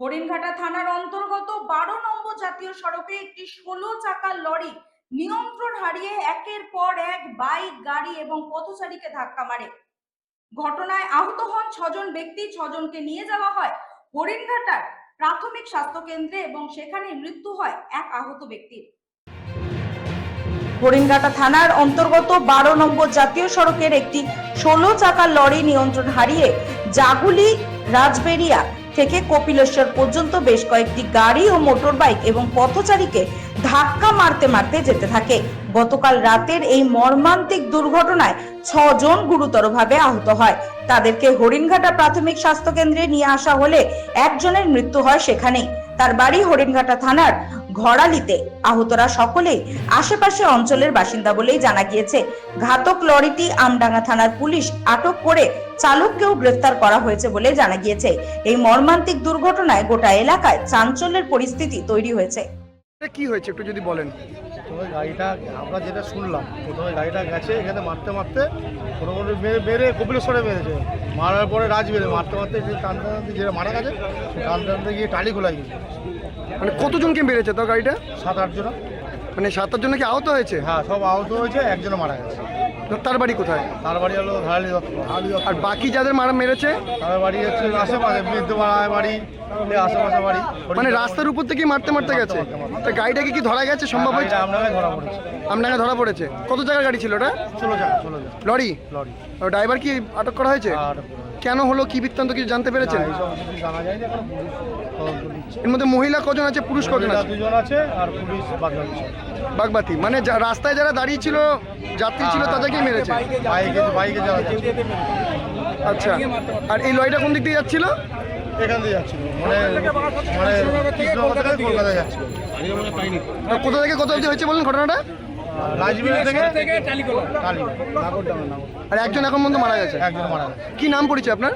হরিণঘাটা থানার অন্তর্গত বারো নম্বর জাতীয় সড়কে একটি ষোলো চাকার লরি নিয়ন্ত্রণ হারিয়ে একের পর এক বাইক, গাড়ি এবং পথচারীকে ধাক্কা মারে। ঘটনায় আহত হন ছজন ব্যক্তি, ছজনকে নিয়ে যাওয়া হয় হরিণঘাটার প্রাথমিক স্বাস্থ্য কেন্দ্রে এবং সেখানে মৃত্যু হয় এক আহত ব্যক্তির। হরিণঘাটা থানার অন্তর্গত বারো নম্বর জাতীয় সড়কের একটি ষোলো চাকার লরি নিয়ন্ত্রণ হারিয়ে জাগুলি, রাজবেরিয়া থেকে কপিলেশ্বর পর্যন্ত বেশ কয়েকটি গাড়ি ও মোটর বাইক এবং পথচারীকে ধাক্কা মারতে মারতে যেতে থাকে। গতকাল রাতের এই মর্মান্তিক দুর্ঘটনায় ছজন গুরুতরভাবে আহত হয়। তাদেরকে হরিণঘাটা প্রাথমিক স্বাস্থ্য কেন্দ্রে নিয়ে আসা হলে একজনের মৃত্যু হয় সেখানেই। তার বাড়ি হরিণঘাটা থানার ঘরালিতে আহতরা সকলেই আশেপাশে অঞ্চলের বাসিন্দা বলেই জানা গিয়েছে, ঘাতক লরিটি আমডাঙ্গা থানার পুলিশ আটক করে চালককেও গ্রেফতার করা হয়েছে বলে জানা গিয়েছে। এই মর্মান্তিক দুর্ঘটনায় গোটা এলাকায় চাঞ্চল্যের পরিস্থিতি তৈরি হয়েছে। কি হয়েছে একটু যদি বলেন? প্রথমে গাড়িটা আমরা যেটা শুনলাম প্রথমে গাড়িটা গেছে এখানে মারতে মারতে মোটামুটি মেরে মেরে কপিলেশ্বরে মেরেছে। মারার পরে রাজ মেরে মারতে মারতে যে টানতে টানতে যেটা মারা গেছে টান টানতে টানতে গিয়ে টালি খোলা গিয়েছে মানে কতজনকে মেরেছে তো গাড়িটা? সাত আটজন মানে সাত জন্য কি আহত হয়েছে? হ্যাঁ সব আহত হয়েছে একজনও মারা গেছে। তার বাড়ি কোথায়? তার বাড়ি হলো ধারালি দত্ত আর বাকি যাদের মারা মেরেছে? তার বাড়ি হচ্ছে আশেপাশে বৃদ্ধমারায় বাড়ি এই আশেপাশে বাড়ি। মানে রাস্তার উপর থেকেই মারতে মারতে গেছে? তা গাড়িটাকে কি ধরা গেছে সম্ভব হয়েছে? আপনাকে ধরা পড়েছে। আপনাকে ধরা পড়েছে? কত জায়গার গাড়ি ছিল ওটা? ষোলো জায়গা ষোলো জায়গা। লরি? লরি। ড্রাইভার কি আটক করা হয়েছে? আর কেন হলো কি বৃত্তান্ত কিছু জানতে পেরেছেন জানা এখন এর মধ্যে মহিলা কজন আছে পুরুষ কজন আছে দুজন আছে আর পুলিশ বাগবাতি মানে যা- রাস্তায় যারা দাঁড়িয়ে ছিল যাত্রী ছিল তাদেরকেই মেরেছে বাইকে বাইকে যাওয়া যাচ্ছে আচ্ছা আর এই লরিটা কোন দিক দিয়ে যাচ্ছিল এখান দিয়ে যাচ্ছিল মানে মানে কৃষ্ণনগর থেকে কলকাতায় যাচ্ছিল আর কোথা থেকে কত অবধি হয়েছে বলুন ঘটনাটা থেকে? নাগরডাঙ্গা আর একজন এখন পর্যন্ত মারা গেছে? একজন মারা গেছে। কি নাম পড়েছে আপনার?